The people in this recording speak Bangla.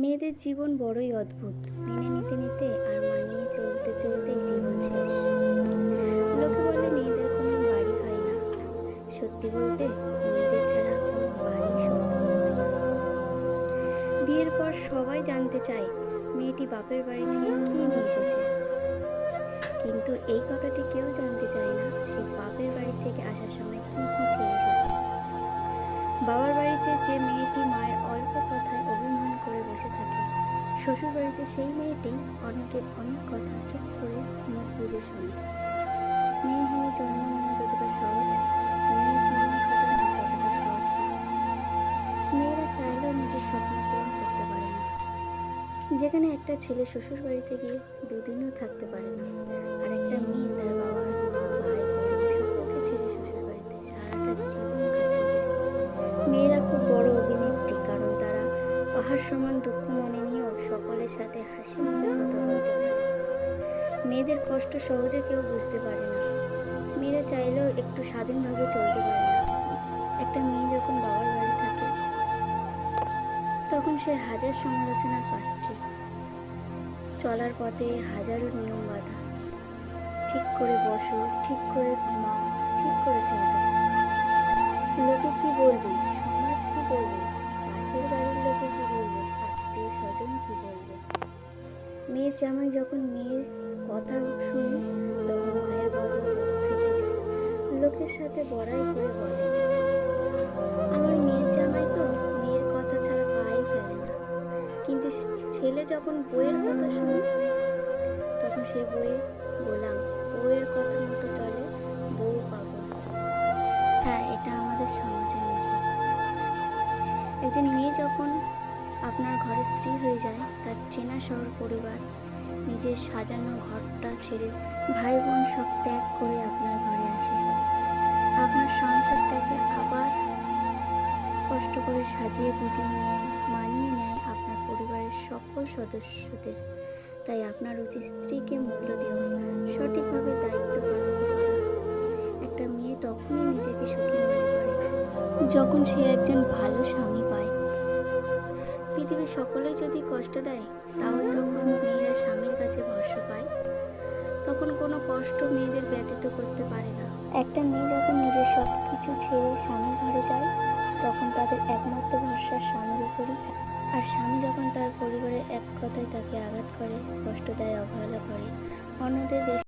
মেয়েদের জীবন বড়ই অদ্ভুত। মেনে নিতে নিতে আর মানিয়ে চলতে চলতেই জীবন শেষ। লোকে বলে মেয়েদের কোনো বাড়ি হয় না। সত্যি বলতে, মেয়েদের ছাড়া কোনো বাড়ি বিয়ের পর সবাই জানতে চায়, মেয়েটি বাপের বাড়ি থেকে কী নিয়ে এসেছে। কিন্তু এই কথাটি কেউ জানতে চায় না, সে বাপের বাড়ি থেকে আসার সময় কী কী ছেড়ে এসেছে। বাবার বাড়িতে যে মেয়েটি মায়ের অল্প কথায় অভিমান করে বসে থাকে শ্বশুর বাড়িতে সেই মেয়েটি অনেকের অনেক কথা চুপ করে মুখ বুঝে শোনে। মেয়ে হয়ে জন্ম নেওয়া যতটা সহজ মেয়ে জীবন কাটানো ততটা সহজ মেয়েরা চাইলেও নিজের স্বপ্ন পূরণ করতে পারে না। যেখানে একটা ছেলে শ্বশুর বাড়িতে গিয়ে দুদিনও থাকতে পারে না আর একটা মেয়ে তার বাবার মা, ভাই সমান দুঃখ মনে নিয়েও সকলের সাথে হাসি মুখে কথা বলতে পারে। মেয়েদের কষ্ট সহজে কেউ বুঝতে পারে না। মেয়েরা চাইলেও একটু স্বাধীনভাবে চলতে পারে না। একটা মেয়ে যখন বাবার বাড়ি থাকে, তখন সে হাজার সমালোচনার পাত্রী। চলার পথে হাজারো নিয়ম বাধা। ঠিক করে বসো, ঠিক করে ঘুমাও, ঠিক করে চলো। মেয়ের জামাই যখন মেয়ের কথা শুনে তখন মায়ের গর্ব লোকের সাথে বড়াই করে বলে, আমার মেয়ের জামাই তো মেয়ের কথা ছাড়া পায়ে ফেলে না। কিন্তু ছেলে যখন বইয়ের কথা শুনে, তখন সে বইয়ে গোলাম বইয়ের কথা মতো চলে বউ পাগল। হ্যাঁ এটা আমাদের সমাজের একজন মেয়ে যখন আপনার ঘরে স্ত্রী হয়ে যায়, তার চেনা শহর পরিবার, নিজের সাজানো ঘরটা ছেড়ে ভাই বোন সব ত্যাগ করে আপনার ঘরে আসে। আপনার সংসারটাকে আবার কষ্ট করে সাজিয়ে গুজিয়ে নেয়, মানিয়ে নেয় আপনার পরিবারের সকল সদস্যদের। তাই আপনার উচিত স্ত্রীকে মূল্য দেওয়া, সঠিকভাবে দায়িত্ব পালন একটা মেয়ে তখনই নিজেকে সুখী মনে করে যখন সে একজন ভালো স্বামী পৃথিবীর সকলে যদি কষ্ট দেয় তাও যখন মেয়েরা স্বামীর কাছে ভরসা পায়, তখন কোনো কষ্ট মেয়েদের ব্যতীত করতে পারে না। একটা মেয়ে যখন নিজের সব কিছু ছেড়ে স্বামীর ঘরে যায়, তখন তাদের একমাত্র ভরসা স্বামীর উপরই থাকে। আর স্বামী যখন তার পরিবারের এক কথায় তাকে আঘাত করে, কষ্ট দেয়, অবহেলা করে, অন্যদের বেশি